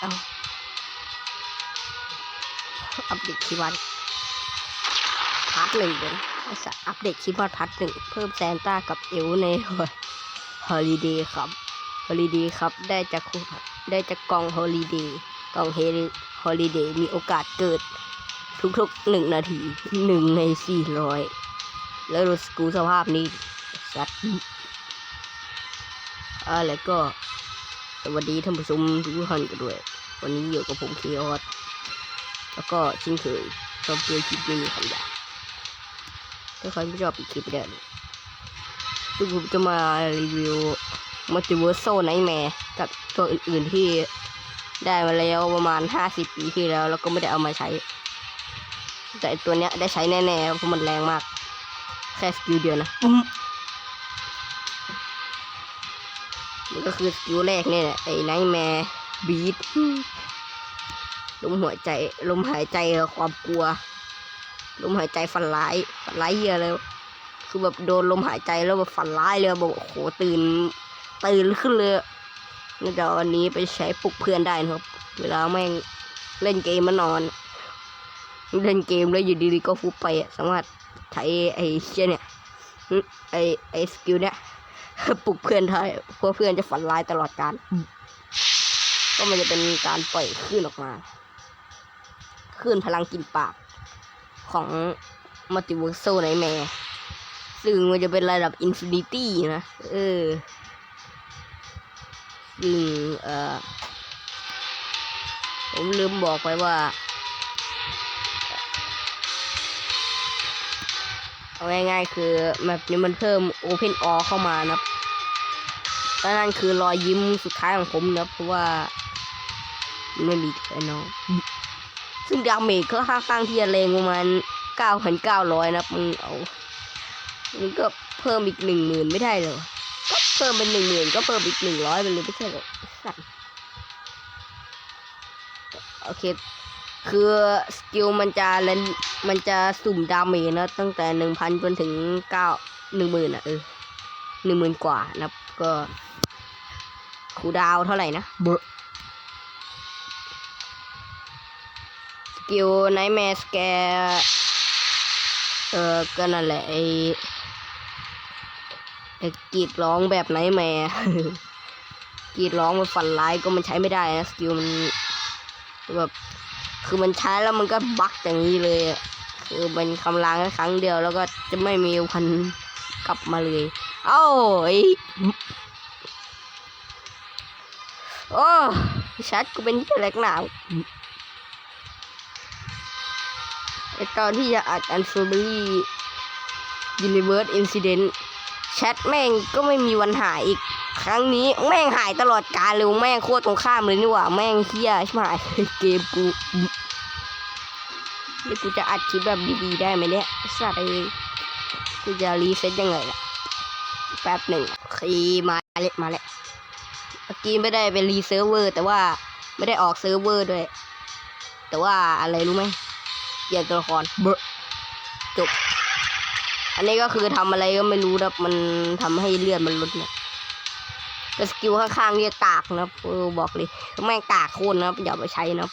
เอาอัปเดตคีย์วัดพาร์ทหนึ่งเดี๋ยวไอ้สัสอัปเดตคีย์วัดพาร์ทหนึ่งเพิ่มแซนต้ากับเอลในฮอลิเดย์ครับฮอลิเดย์ครับได้จากคุณได้จากกองฮอลิเดย์กองเฮฮอลิเดย์มีโอกาสเกิดทุกๆหนึ่งนาทีหนึ่งในสี่ร้อยแล้วดูสกูสภาพนี้สัตว์อะไรก็ สวัสดีท่านผู้ชมทุกท่านกันด้วย วันนี้อยู่กับผมเคออสแล้วก็ชินเคยชอบเจอคลิปนี้คำหยาบถ้าใครไม่ชอบอีกคลิปได้เลยซึ่งผมจะมารีวิวมัลติเวิร์สโซไนแมร์กับตัวอื่นๆที่ได้มาแล้วประมาณห้าสิบปีที่แล้ว แล้วก็ไม่ได้เอามาใช้ แต่ตัวเนี้ยได้ใช้แน่ๆเพราะมันแรงมาก แค่สกิลเดียวนะ มันก็คือสกิลแรกเนี่ยแหละไอ้ไนแมร์บีทลมหัวใจลมหายใจความกลัว ลมหายใจฝันร้ายฝันร้ายเหี้ยเลยคือแบบโดนลมหายใจแล้วแบบฝันร้ายเลยบอกโอ้โหตื่นตื่นขึ้นเลยนี่เดี๋ยววันนี้ไปใช้ปลุกเพื่อนได้นะครับ เวลาแม่งเล่นเกมมานอน เล่นเกมแล้วอยู่ดีๆก็ฟุบไปอะสามารถใช้ไอ้เชี่ยเนี่ยไอ้ไอ้สกิลเนี่ย ปลุกเพื่อนได้เพราะเพื่อนจะฝันร้ายตลอดการก็มันจะเป็นการปล่อยคลื่นออกมาคลื่นพลังกินปากของมัลติเวิร์สโซไนแมร์ซึ่งมันจะเป็นระดับอินฟินิตี้นะ เออซึ่งเอ่อผมลืมบอกไปว่า เอาง่ายๆ คือแมปนี้มันเพิ่ม Open All เข้ามานะครับและนั่นคือรอยยิ้มสุดท้ายของผมนะเพราะว่าไม่มีแค่น้องซึ่งดาเมจก็ค่อนข้างที่จะแรงประมาณ9,900นะครับมึงเอามึงก็เพิ่มอีกหนึ่งหมื่นไม่ได้เหรอก็เพิ่มเป็นหนึ่งหมื่นก็เพิ่มอีกหนึ่งร้อยไปเลยไม่ใช่เหรอโอเค คือสกิลมันจะเลนมันจะสุ่มดาเมจนะตั้งแต่หนึ่งพันจนถึงเก้าหนึ่งหมื่นอะเออหนึ่งหมื่นกว่านะครับก็คูลดาวน์เท่าไหร่นะเบอสกิลไนแมสแกเออก็นั่นแหละไอไอกรีดร้องแบบไนแมกรีดร้องมันฝันร้ายก็มันใช้ไม่ได้นะสกิลมันแบบ คือมันใช้แล้วมันก็บั๊กอย่างนี้เลยคือมันคำรางแค่ครั้งเดียวแล้วก็จะไม่มีพันกลับมาเลย เอ้าไอ้โอ้ชัดกูเป็นที่แรกหนาวไอตอนที่จะอัดอันฟูเบอรี่ยูนิเวิร์สอินซิเดนต์แชทแม่งก็ไม่มีวันหายอีก ครั้งนี้แม่งหายตลอดกาลเลยแม่งโคตรตรงข้ามเลยนี่หว่าแม่งเฮี้ยใช่ไหมเกมกูนี่กูจะอัดคลิปแบบดีๆได้ไหมเนี่ยไอ้สัตว์เอ้ยกูจะรีเซ็ตยังไงล่ะแป๊บหนึ่งคีมาเลยมาแล้วเมื่อกี้ไม่ได้ไปรีเซิร์ฟเวอร์ แต่ว่าไม่ได้ออกเซิร์ฟเวอร์ด้วย แต่ว่าอะไรรู้ไหมเปลี่ยนตัวละครเบอะจบ อันนี้ก็คือทำอะไรก็ไม่รู้นะมันทำให้เลือดมันลดเนี่ย แต่สกิลข้างๆเนี่ยกากนะครับเออบอกเลยแม่งกากโคตรนะอย่าไปใช้นะ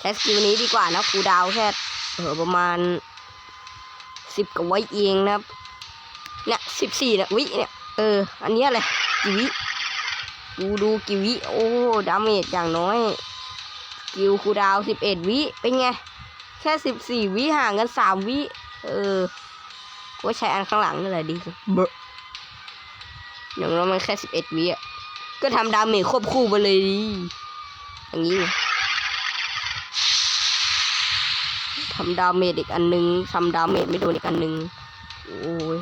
ใช้สกิลนี้ดีกว่านะครูดาวแค่เออประมาณสิบกว่าวิเองนะครับเนี่ยสิบสี่นะวิเนี่ยเออ อันนี้ยเลยกี่วิดูดูกีวิโอ้ดาเมจอย่างน้อยสกิลครูดาวสิบเอ็ดวิเป็นไง แค่สิบสี่วิห่างกันสามวิเออว่าใช้อันข้างหลังนี่แหละดีเบอ อย่างน้อยมันแค่สิบเอ็ดวิอะ ก็ทำดาเมจควบคู่ไปเลยดิอย่างนี้ทำดาเมจอีกอันนึงทำดาเมจไม่โดนอีกอันนึง โอ้ย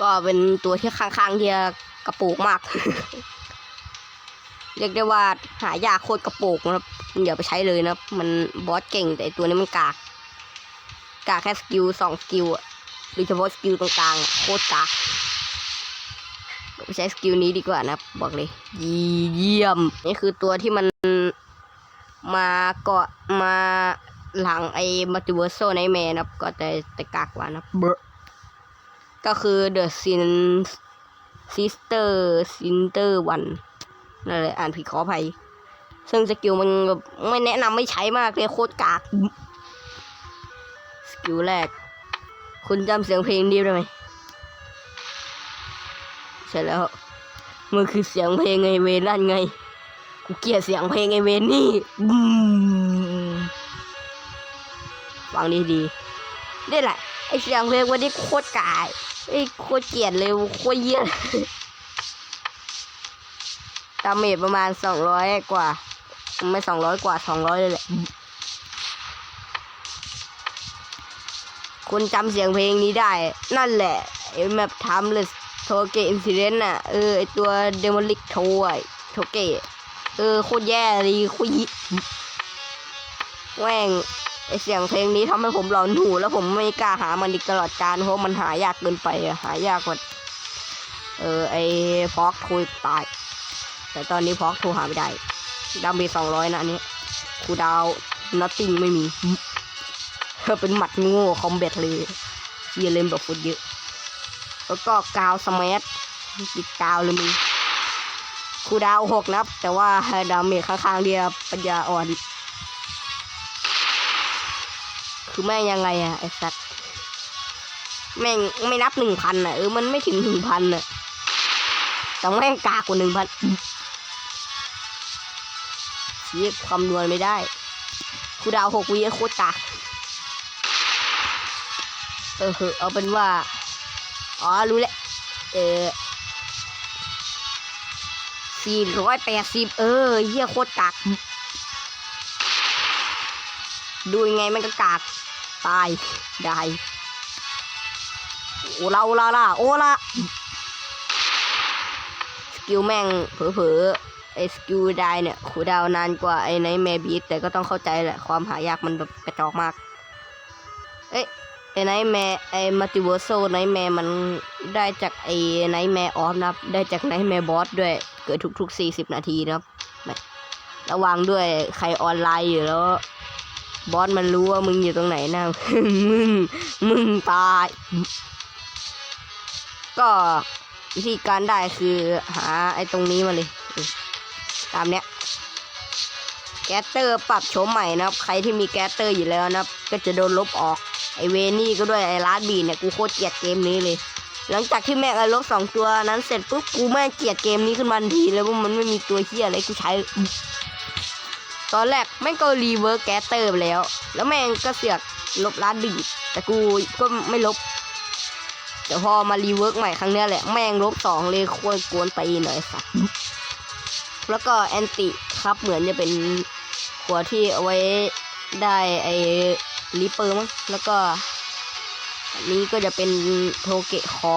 ก็เป็นตัวที่ข้างๆที่กระโปงมาก เรียกได้ว่าหายากโคตรกระโปงนะครับอย่าไปใช้เลยนะ มันบอสเก่งแต่ตัวนี้มันกาก กากแค่สกิลสองสกิลอะ โดยเฉพาะสกิลตรงกลางอะโคตรกากไปใช้สกิลนี้ดีกว่านะบอกเลยเยี่ยม นี่คือตัวที่มันมาเกาะมาหลังไอ้มัลติเวิร์สโซไนแมนนะครับ ก็แต่แต่กากกว่านะเบอะก็คือเดอะซินซิสเตอร์ซินเตอร์วันนั่นแหละอ่านผิดขออภัย ซึ่งสกิลมันแบบไม่แนะนำไม่ใช้มากเลยโคตรกาก สกิลแรก คุณจำเสียงเพลงนี้ได้ไหมใช่แล้วมันคือเสียงเพลงไอเวนั่นไง กูเกลียดเสียงเพลงไอเวนนี่ฟังดีดีนี่แหละไอเสียงเพลงวันนี้โคตรกายไอโคตรเกลียดเลยโคตรเยี่ยเลยดาเมจประมาณสองร้อยกว่า ไม่สองร้อยกว่าสองร้อยเลยแหละ คุณจำเสียงเพลงนี้ได้ นั่นแหละไอ้แมปทำเลยโทเกอินซิเดนต์อะ เออไอตัวเดมอลิกโทอะโทเกเออโคตรแย่เลยโคตรยิแม่งไอเสียงเพลงนี้ทำให้ผมหลอนหูแล้วผมไม่กล้าหามันอีกตลอดการเพราะมันหายากเกินไปอะหายากกว่าเออไอฟอกโทตาย แต่ตอนนี้ฟอกโทหาไม่ได้ดาเมจสองร้อยนะอันนี้ครูดาวนัตติงไม่มี เป็นหมัดง่คอมแบทเลยเฮียเล่นแบบฟุตเยอะ แล้วก็กาวสมัทติดกาวเลยมึงคูดาวหกนับ แต่ว่าดาเมจข้างๆเดียวปัญญาอ่อน คือแม่ยังไงอะไอ้สัตว์แม่งไม่นับหนึ่งพันอะเออมันไม่ถึงหนึ่งพันอะแต่แม่งกากกว่าหนึ่งพันเชียคำนวณไม่ได้คูดาวหกวิโคตรกาก เออเอเอาเป็นว่า อ๋อ รู้แล้ว เออสี่ร้อยแปดสิบเออเฮียโคตรกากดูยังไงมันก็กาก ตาย ได้โอลาโอลาล่ะโอละสกิลแม่งเผลอๆไอ้สกิลได้เนี่ยคูดาวนานกว่าไอ้ไนแมบีแต่ก็ต้องเข้าใจแหละ ความหายากมันแบบกระจอกมาก เอ้ย ไอ้ไนแมร์ไอ้มัลติเวอร์โซไนแมร์มันได้จากไอ้ไนแมร์ออฟนะครับ ได้จากไนแมร์บอสด้วย เกิดทุกๆ 40 นาทีนะครับ ระวังด้วยใครออนไลน์อยู่แล้ว บอสมันรู้ว่ามึงอยู่ตรงไหนนะ มึง มึงตาย ก็วิธีการได้คือหาไอ้ตรงนี้มาเลย ตามเนี้ยแก๊สเตอร์ปรับโฉมใหม่นะครับ ใครที่มีแก๊สเตอร์อยู่แล้วนะครับ ก็จะโดนลบออก ไอเวนี่ก็ด้วยไอลาดบีเนี่ยกูโคตรเกลียดเกมนี้เลย หลังจากที่แม่งไอลบสองตัวนั้นเสร็จปุ๊บกูแม่งเกลียดเกมนี้ขึ้นมาทันทีเลยว่ามันไม่มีตัวเฮียอะไรกูใช้ ตอนแรกแม่งก็รีเวิร์กแกสเตอร์ไปแล้ว แล้วแม่งก็เสือกลบลาดบีแต่กูก็ไม่ลบแต่พอมารีเวิร์กใหม่ครั้งเนี้ยแหละแม่งลบสองเลยคตรกวนตีหน่อยสัสแล้วก็แอนติครับเหมือนจะเป็นหัวที่เอาไว้ได้ไอ ลิปเปอร์มั้งแล้วก็อันนี้ก็จะเป็นโทเกะคอ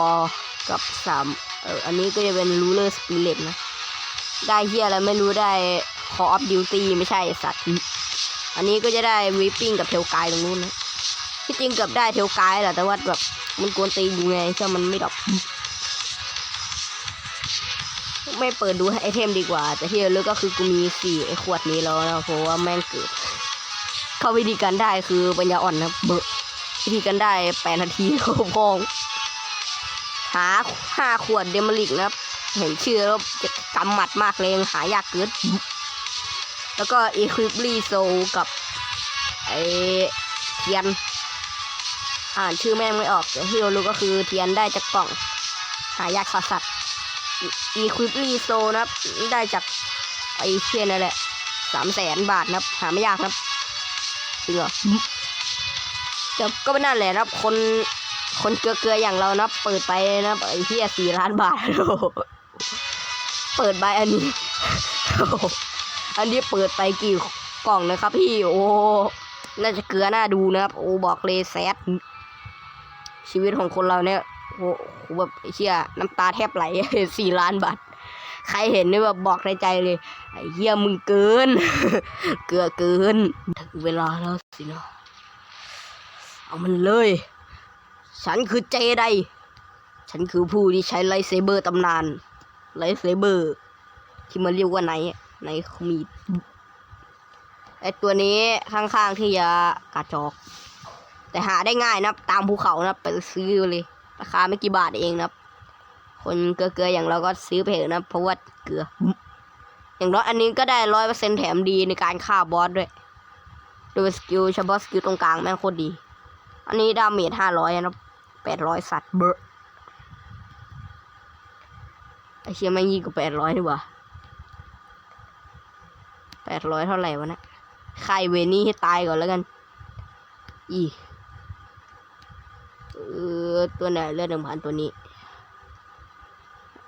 กับสามเอออันนี้ก็จะเป็นรูเลอร์สปิเลตนะ ได้เฮียอะไรไม่รู้ได้คออฟดิวตี้ไม่ใช่สัตว์ อันนี้ก็จะได้วิปปิ้งกับเทลกายตรงนู้นนะที่จริงเกือบได้เทลกายแหละแต่ว่าแบบมันกวนตีอยู่ไงเชื่อมันไม่ดอกไม่เปิดดูไอเทมดีกว่า แต่ที่เลือกก็คือกูมีสี่ไอขวดนี้แล้วนะเพราะว่าแม่งเกิด เข้าวิธีการได้คือปัญญาอ่อนนะเบอะวิธีการได้แปดนาทีโคพองหาห้าขวดเดมลิกนะครับ เห็นชื่อแล้วจะกำหมัดมากเลยหายากเกินแล้วก็อีควิปลีโซกับไอเทียน อ่านชื่อแม่งไม่ออกแต่ที่เรารู้ก็คือเทียนได้จากกล่อง หายากสัสสัสอีควิปลีโซนะครับ ได้จากไอเชียนั่นแหละสามแสนบาทนะครับ หาไม่ยากนะครับ จริงเหรอแต่ก็ไม่นั่นแหละนะคนคนเกลือๆอย่างเรานะเปิดไปนะไอ้เหี้ยสี่ล้านบาทโอ้เปิดใบอันนี้อันนี้เปิดไปกี่กล่องนะครับ พี่โอ้น่าจะเกลือหน้าดูนะครับโอ้บอกเลยแซดชีวิตของคนเราเนี่ยโอ้โหแบบไอ้เชี่ยน้ำตาแทบไหลสี่ล้านบาท ใครเห็นนี่แบบบอกในใจเลยไอ้เหี้ยมึงเกิน เกือเกิน ถึงเวลาแล้วสินะเอามันเลย ฉันคือเจไดฉันคือผู้ที่ใช้ไลเซเบอร์ตำนานไลเซเบอร์ ที่มันเรียกว่าไหนไหนมีไอตัวนี้ข้างๆที่จะกระจอก แต่หาได้ง่ายนะตามภูเขานะไปซื้อเลย ราคาไม่กี่บาทเองนะ ครับโคคนเกลือๆอย่างเราก็ซื้อไปเถอะนะเพราะว่าเกลือ อย่างน้อยอันนี้ก็ได้ร้อยเปอร์เซ็นแถมดีในการฆ่าบอสด้วยโดยสกิลเฉพาะสกิลตรงกลางแม่งโคตรดี อันนี้ดาเมจห้าร้อยนะแปดร้อยสัตว์เบอไอเชียแม่งยี่งกว่าแปดร้อยดีกว่าแปดร้อยเท่าไหร่วะเนะใครเวนี่ให้ตายก่อนแล้วกัน อีเออตัวไหนเลือดหนึ่งพันตัวนี้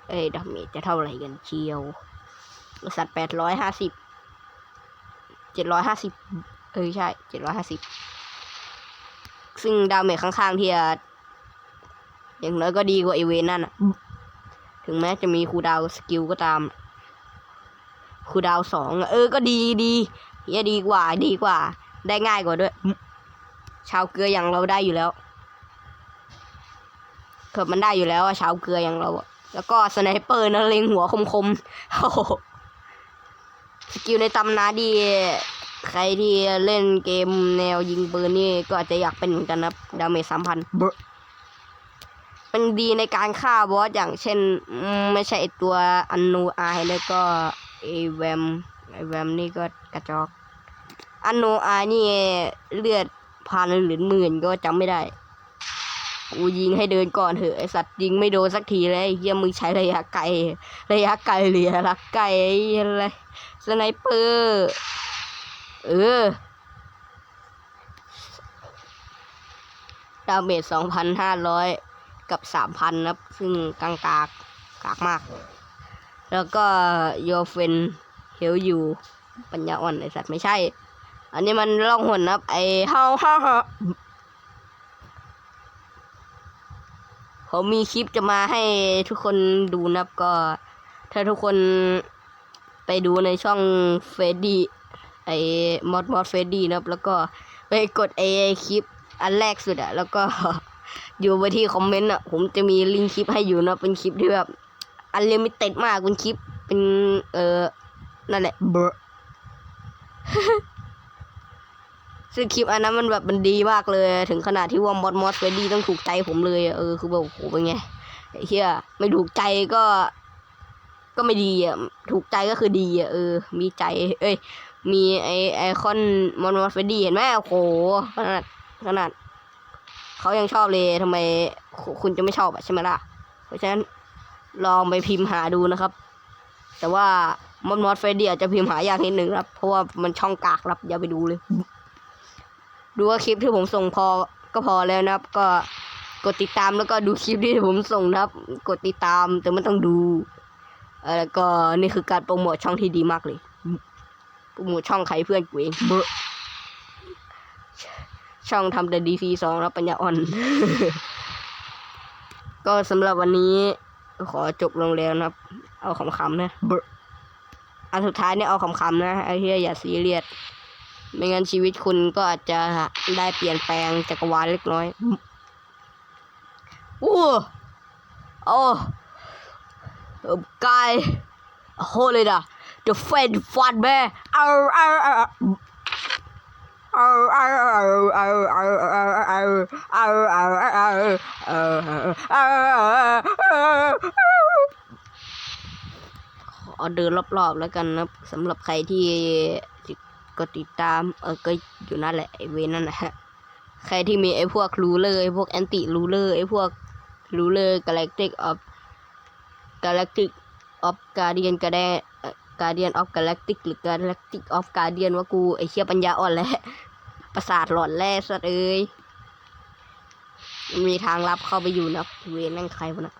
เอ้ยดาเมจจะเท่าไหร่กันเชียวบริษัทแปดร้อยห้าสิบเจ็ดร้อยห้าสิบเออใช่เจ็ดร้อยห้าสิบซึ่งดาเมจข้างๆที่จะอย่างน้อยก็ดีกว่าไอเวนนั่นอะถึงแม้จะมีคูดาวสกิลก็ตามคูดาวสองเออก็ดีดีเฮียดีกว่าดีกว่า ได้ง่ายกว่าด้วย ชาวเกลืออย่างเราได้อยู่แล้วเกิดมันได้อยู่แล้วอะชาวเกลืออย่างเราอะ แล้วก็สไนเปอร์นะเล็งหัวคมๆโอ้โหสกิลในตำนานดี ใครที่เล่นเกมแนวยิงปืนนี่ก็อาจจะอยากเป็นเหมือนกันนะดาเมจสามพันเป็นดีในการฆ่าบอสอย่างเช่นอืมไม่ใช่ไอ้ตัวอันนูไอแล้วก็ไอแวมไอแวมนี่ก็กระจอกอันนูไอนี่เลือดพันหรือหมื่นก็จำไม่ได้ กูยิงให้เดินก่อนเถอะไอสัตว์ยิงไม่โดนสักทีเลยเฮียมึงใช้ระยะไกล ระยะไกลเหลียระไกลไอ้เหี้ยอะไรสไนเปอร์เออดาเมจสองพันห้าร้อยกับสามพันนะซึ่งกลางกากกากมาก แล้วก็โยเฟนเฮลอยู่ปัญญาอ่อนไอสัตว์ไม่ใช่ อันนี้มันล่องหนนับไอเฮาเฮาเฮา ผมมีคลิปจะมาให้ทุกคนดูนะครับก็ ถ้าทุกคนไปดูในช่องเฟดดี้ไอมอดมอดเฟดดี้นะครับ แล้วก็ไปกดไอคลิปอันแรกสุดอะแล้วก็อยู่ไปที่คอมเมนต์อะผมจะมีลิงก์คลิปให้อยู่นะเป็นคลิปที่แบบอันเลมิเต็ดมากเป็นคลิปเป็นเออนั่นแหละเบอร์ ซึ่งคลิปอันนั้นมันแบบมันดีมากเลย ถึงขนาดที่ว่ามอดมอดเฟรดดี้ต้องถูกใจผมเลยเออคือแบบโอ้โหเป็นไงไอ้เหี้ยไม่ถูกใจก็ ก็ไม่ดีอะถูกใจก็คือดีอะเออ มีใจ เอ้ย มีไอไอคอนมอดมอดเฟรดดี้เห็นไหมโอ้โหขนาดขนาดเขายังชอบเลยทำไมคุณจะไม่ชอบอะใช่ไหมล่ะ เพราะฉะนั้นลองไปพิมพ์หาดูนะครับ แต่ว่ามอดมอดเฟรดดี้อาจจะพิมพ์หายากนิดหนึ่งครับ เพราะว่ามันช่องกากครับอย่าไปดูเลย ดูว่าคลิปที่ผมส่งพอก็พอแล้วนะครับ ก็กดติดตามแล้วก็ดูคลิปที่ผมส่งนะครับ กดติดตามแต่ไม่ต้องดูเออแล้วก็นี่คือการโปรโมทช่องที่ดีมากเลยโปรโมทช่องใครเพื่อนกูเองเบอะช่องทำแต่ดีซีสองแล้วปัญญาอ่อน ก็สำหรับวันนี้ ขอจบลงแล้วนะครับ เอาขำๆนะเบออันสุดท้ายเนี่ยเอาขำๆนะไอ้เหี้ยอย่าซีเรียส ไม่งั้นชีวิตคุณก็อาจจะได้เปลี่ยนแปลงจักรวาลเล็กน้อยโอ้โอ้กายโหเลยนะ the fed fat bear เอาเอาเอาเอาเอาเอาเอาเอาเอาเอาเอาเอาเอาเอาขอเดินรอบๆแล้วกันนะสำหรับใครที่ ก็ติดตาม เออก็อยู่นั่นแหละไอเวนนั่นนะฮะ ใครที่มีไอพวกรูเลอร์ไอพวกแอนติรูเลอร์ไอพวกรูเลอร์กาแล็กติกออฟกาแล็กติกออฟการเดียนก็ได้การเดียนออฟกาแล็กติกหรือกาแล็กติกออฟการเดียนว่ากูไอเชี่ยปัญญาอ่อนแล้วประสาทหลอนแร่สัตว์เอ้ยมีทางลับเข้าไปอยู่นะเวนนั่งใครวะนะ